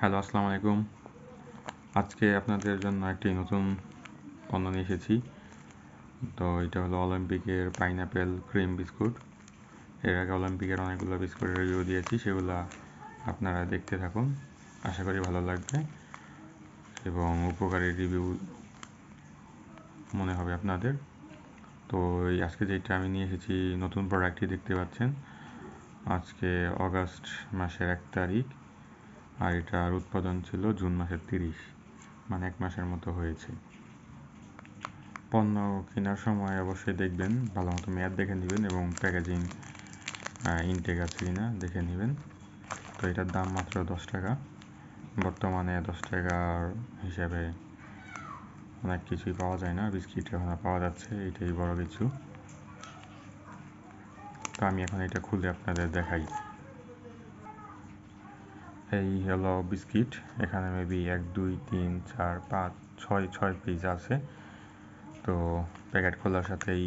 Hello, আসসালামু আলাইকুম। আজকে আপনাদের জন্য একটি নতুন পণ্য নিয়ে এসেছি। তো এটা হলো অলিম্পিকের পাইনাপেল ক্রিম বিস্কুট। এর আগে অলিম্পিকের অনেকগুলো বিস্কুটের রিভিউ দিয়েছি, সেগুলো আপনারা দেখতে থাকুন। আশা করি ভালো লাগবে এবং উপকারী রিভিউ মনে হবে আপনাদের। তো এই আজকে যেটা আমি নিয়ে এসেছি, নতুন প্রোডাক্টটি দেখতে পাচ্ছেন। আজকে অগাস্ট মাসের এক তারিখ। আর এটার উৎপাদন ছিল জুন মাসের তিরিশ মানে এক মাসের মতো হয়েছে। পণ্য কেনার সময় অবশ্যই দেখবেন ভালো মতো মেয়াদ দেখে নেবেন এবং প্যাকেজিং ইনটেক আছে কিনা দেখে নেবেন। তো এটার দাম মাত্র দশ টাকা। বর্তমানে দশ টাকার হিসাবে অনেক কিছুই পাওয়া যায় না, বিস্কিট এখন পাওয়া যাচ্ছে, এটাই বড় কিছু। তো আমি এখন এটা খুলে আপনাদের দেখাই। এই হলো বিস্কিট। এখানে মেবি এক, দুই, তিন, চার, পাঁচ, ছয় ছয় পিস আছে। তো প্যাকেট খোলার সাথেই,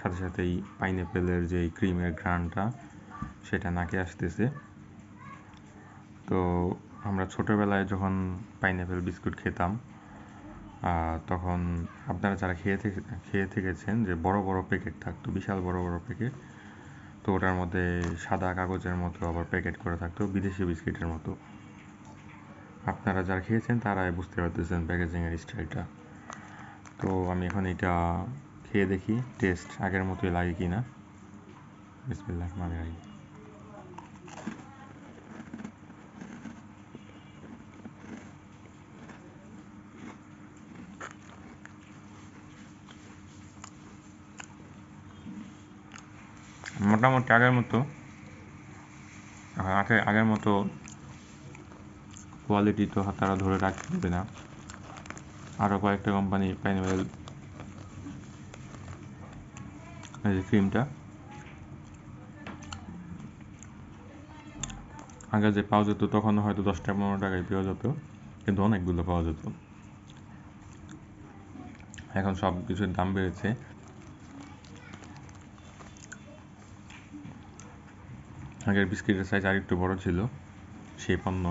সাথে সাথেই পাইনঅ্যাপেলের যে ক্রিমের ঘ্রাণটা, সেটা নাকে আসতেছে। তো আমরা ছোটোবেলায় যখন পাইনঅ্যাপেল বিস্কুট খেতাম তখন আপনারা যারা খেয়ে থেকে খেয়ে থেকেছেন যে বড় বড় প্যাকেট থাকতো, বিশাল বড় বড় প্যাকেট তো ওটার মধ্যে সাদা কাগজের মতো আবার প্যাকেট করে থাকতো, বিদেশি বিস্কিটের মতো। আপনারা যারা খেয়েছেন তারাই বুঝতে পারতেছেন প্যাকেজিংয়ের স্টাইলটা তো আমি এখন এটা খেয়ে দেখি টেস্ট আগের মতোই লাগে কি না বিসমিল্লাহ রহমান রাহিম। মোটামুটি আগের মতো আগে আগের মতো কোয়ালিটি তো তারা ধরে রাখতে দেবে না। আরও কয়েকটা কোম্পানি প্যানুয়েল এই যে ক্রিমটা আগে যে পাওয়া যেত, তখন হয়তো দশ টাকা, পনেরো টাকায় পাওয়া যেত, কিন্তু অনেকগুলো পাওয়া যেত। এখন সব কিছুর দাম বেড়েছে। আগের বিস্কিটের সাইজ আর একটু বড় ছিল সেই পণ্য।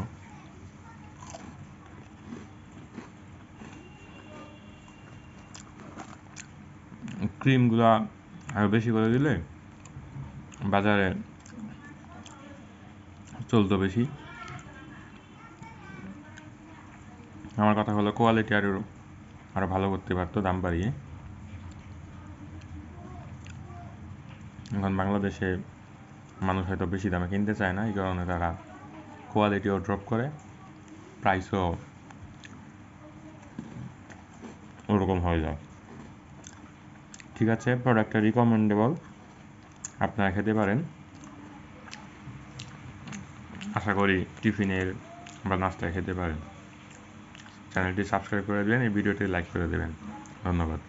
ক্রিমগুলো আরও বেশি করে দিলে বাজারে চলতো বেশি। আমার কথা হলো কোয়ালিটি আরও আরও ভালো করতে পারতো, দাম বাড়িয়ে। এখন বাংলাদেশে মানুষ হয়তো বেশি দামে কিনতে চায় না, এই কারণে তারা কোয়ালিটিও ড্রপ করে প্রাইসও ওরকম হয়ে যায়। ঠিক আছে প্রোডাক্টটা রিকমেন্ডেবল আপনারা খেতে পারেন। আশা করি টিফিনের বা নাস্তায় খেতে পারেন। চ্যানেলটি সাবস্ক্রাইব করে দেবেন, এই ভিডিওটি লাইক করে দেবেন। ধন্যবাদ।